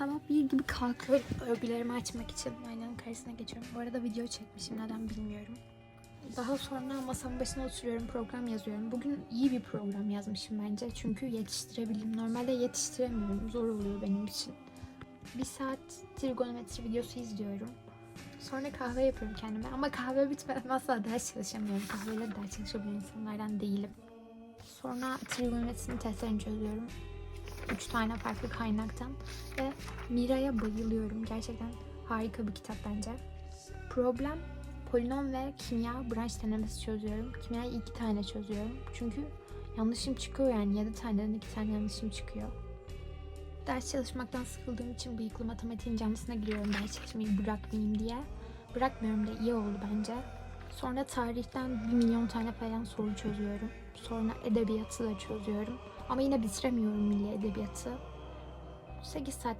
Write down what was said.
sabah bir gibi kalkıyorum örgülerimi açmak için. Aynanın karşısına geçiyorum. Bu arada video çekmişim neden bilmiyorum. Daha sonra masamın başına oturuyorum, program yazıyorum. Bugün iyi bir program yazmışım bence. Çünkü yetiştirebildim. Normalde yetiştiremiyorum. Zor oluyor benim için. Bir saat trigonometri videosu izliyorum. Sonra kahve yapıyorum kendime. Ama kahve bitmeden asla ders çalışamıyorum. Kahveyle ders çalışabilen insanlardan değilim. Sonra trigonometrisinin testlerini çözüyorum. Üç tane farklı kaynaktan. Ve Mira'ya bayılıyorum. Gerçekten harika bir kitap bence. Problem polinom ve kimya branş denemesi çözüyorum. Kimyayı iki tane çözüyorum. Çünkü yanlışım çıkıyor yani. Yedi taneden iki tane yanlışım çıkıyor. Ders çalışmaktan sıkıldığım için bıyıklı matematiğin canlısına giriyorum ders çalışmayı bırakmayayım diye. Bırakmıyorum da iyi oldu bence. Sonra tarihten bir milyon tane falan soru çözüyorum. Sonra edebiyatı da çözüyorum. Ama yine bitiremiyorum milli edebiyatı. 8 saatlik